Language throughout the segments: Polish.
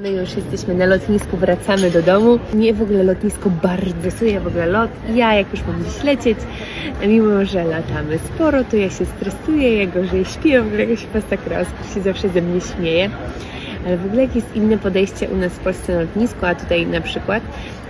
My już jesteśmy na lotnisku, wracamy do domu. Mnie w ogóle lotnisko bardzo stresuje, w ogóle lot. Ja jak już mam gdzieś lecieć, mimo że latamy sporo, to ja się stresuję, ja gorzej śpię, w ogóle jakaś masakra, się zawsze ze mnie śmieje. Ale w ogóle jak jest inne podejście u nas w Polsce na lotnisku, a tutaj na przykład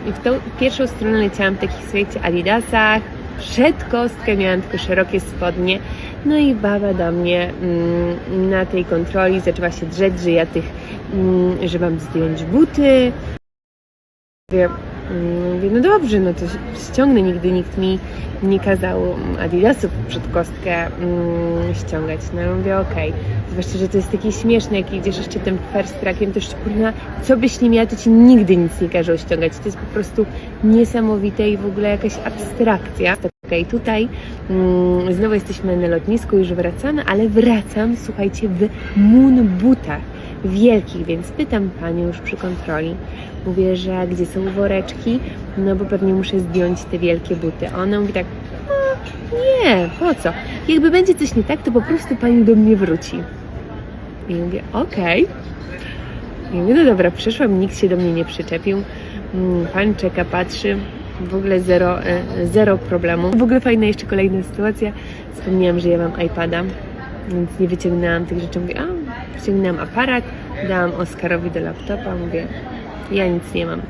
w tą pierwszą stronę leciałam w takich, słuchajcie, adidasach, przed kostkę miałam tylko szerokie spodnie, no i baba do mnie mm, na tej kontroli zaczęła się drzeć, że ja tych, mm, że mam zdjąć buty. Mówię, mm, mówię, no dobrze, no to ściągnę, nigdy nikt mi nie kazał adidasów przed kostkę mm, ściągać. No ja mówię, okej. Zwłaszcza, że to jest takie śmieszne, jak idziesz jeszcze tym first trackiem, to już co byś nie miała, to ci nigdy nic nie każą ściągać. To jest po prostu niesamowite i w ogóle jakaś abstrakcja. Okej, tutaj mm, znowu jesteśmy na lotnisku, już wracamy, ale wracam, słuchajcie, w moon butach wielkich, więc pytam panią już przy kontroli. Mówię, że gdzie są woreczki, no bo pewnie muszę zdjąć te wielkie buty. Ona mówi tak, "A, nie, po co? Jakby będzie coś nie tak, to po prostu pani do mnie wróci. I mówię, okej. I mówię, no dobra, przyszłam, nikt się do mnie nie przyczepił. Mm, Pan czeka, patrzy, w ogóle zero, e, zero problemu. W ogóle fajna jeszcze kolejna sytuacja. Wspomniałam, że ja mam iPada, więc nie wyciągnęłam tych rzeczy. Mówię, a, wyciągnęłam aparat, dałam Oskarowi do laptopa, mówię, ja nic nie mam.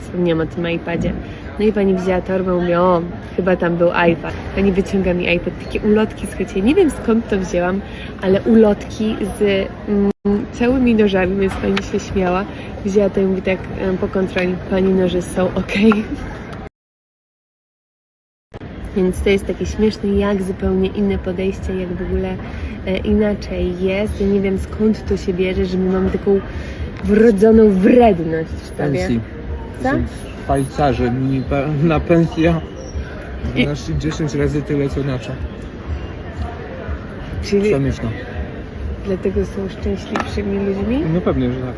Wspomniałam o tym iPadzie. No i pani wzięła torbę, mówię, o, chyba tam był iPad. Pani wyciąga mi iPad, takie ulotki, słuchajcie, nie wiem skąd to wzięłam, ale ulotki z mm, całymi nożami, więc pani się śmiała. Wzięła to i mówi tak po kontroli, pani noże są ok. Więc to jest takie śmieszne, jak zupełnie inne podejście, jak w ogóle e, inaczej jest. Ja nie wiem skąd to się bierze, że my mamy taką wrodzoną wredność w sobie. pensji. Co? Szwajcarzy, mi na pensja I- nasz 10 razy tyle co nasza. Czyli Śmieszno. dlatego są szczęśliwszymi ludźmi? No pewnie, że tak.